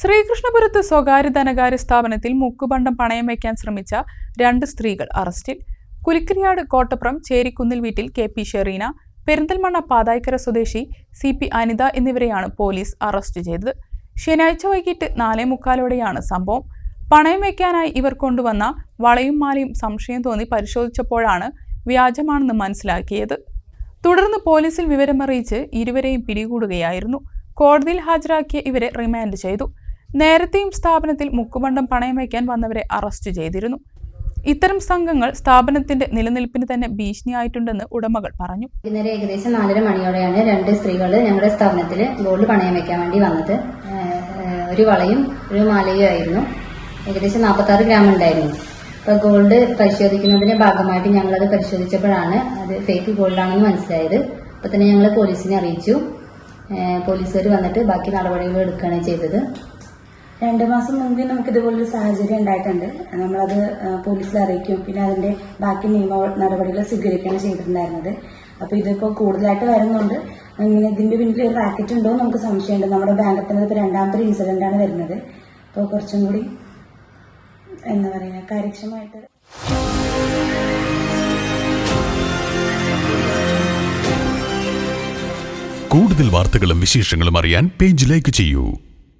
ശ്രീകൃഷ്ണപുരത്ത് സ്വകാര്യ ധനകാര്യ സ്ഥാപനത്തിൽ മുക്കുബണ്ടം പണയം വയ്ക്കാൻ ശ്രമിച്ച രണ്ട് സ്ത്രീകൾ അറസ്റ്റിൽ. കുലിക്കിരിയാട് കോട്ടപ്പുറം ചേരിക്കുന്നിൽ വീട്ടിൽ കെ പി ഷെറീന പെരിന്തൽമണ്ണ പാതായ്ക്കര സ്വദേശി സി പി അനിത എന്നിവരെയാണ് പോലീസ് അറസ്റ്റ് ചെയ്തത്. ശനിയാഴ്ച വൈകിട്ട് നാലേ മുക്കാലോടെയാണ് സംഭവം. പണയം വയ്ക്കാനായി ഇവർ കൊണ്ടുവന്ന വളയും മാലയും സംശയം തോന്നി പരിശോധിച്ചപ്പോഴാണ് വ്യാജമാണെന്ന് മനസ്സിലാക്കിയത്. തുടർന്ന് പോലീസിൽ വിവരമറിയിച്ച് ഇരുവരെയും പിടികൂടുകയായിരുന്നു. കോടതിയിൽ ഹാജരാക്കിയ ഇവരെ റിമാൻഡ് ചെയ്തു. നേരത്തെയും സ്ഥാപനത്തിൽ മുക്കുമണ്ഡം പണയം വയ്ക്കാൻ വന്നവരെ അറസ്റ്റ് ചെയ്തിരുന്നു. ഇത്തരം സംഘങ്ങൾ സ്ഥാപനത്തിന്റെ നിലനിൽപ്പിന് തന്നെ ഭീഷണിയായിട്ടുണ്ടെന്ന് ഉടമകൾ പറഞ്ഞു. ഇന്നലെ ഏകദേശം നാലര മണിയോടെയാണ് രണ്ട് സ്ത്രീകൾ ഞങ്ങളുടെ സ്ഥാപനത്തിൽ ഗോൾഡ് പണയം വയ്ക്കാൻ വേണ്ടി വന്നത്. ഒരു വളയും ഒരു മാലയും ആയിരുന്നു. ഏകദേശം നാൽപ്പത്തി ആറ് ഗ്രാം ഉണ്ടായിരുന്നു. അപ്പൊ ഗോൾഡ് പരിശോധിക്കുന്നതിന്റെ ഭാഗമായിട്ട് ഞങ്ങളത് പരിശോധിച്ചപ്പോഴാണ് അത് ഫേക്ക് ഗോൾഡാണെന്ന് മനസ്സിലായത്. അപ്പോൾ തന്നെ ഞങ്ങൾ പോലീസിനെ അറിയിച്ചു. പോലീസുകാർ വന്നിട്ട് ബാക്കി നടപടികൾ എടുക്കുകയാണ് ചെയ്തത്. രണ്ട് മാസം മുമ്പ് നമുക്ക് ഇതുപോലൊരു സാഹചര്യം ഉണ്ടായിട്ടുണ്ട്. നമ്മളത് പോലീസിൽ അറിയിക്കും. പിന്നെ അതിന്റെ ബാക്കി നിയമ നടപടികൾ സ്വീകരിക്കുകയാണ് ചെയ്തിട്ടുണ്ടായിരുന്നത്. അപ്പൊ ഇതിപ്പോ കൂടുതലായിട്ട് വരുന്നുണ്ട്. ഇങ്ങനെ ഇതിന്റെ പിന്നിൽ ഒരു റാക്കറ്റ് ഉണ്ടോ നമുക്ക് സംശയമുണ്ട്. നമ്മുടെ ബാങ്കിൽ തന്നെ ഇപ്പൊ രണ്ടാമത്തെ ഇൻസിഡന്റ് ആണ് വരുന്നത്. അപ്പോൾ കുറച്ചും കൂടി എന്താ പറയാ കാര്യക്ഷമായിട്ട് കൂടുതൽ വാർത്തകളും വിശേഷങ്ങളും അറിയാൻ പേജ് ലൈക്ക് ചെയ്യൂ.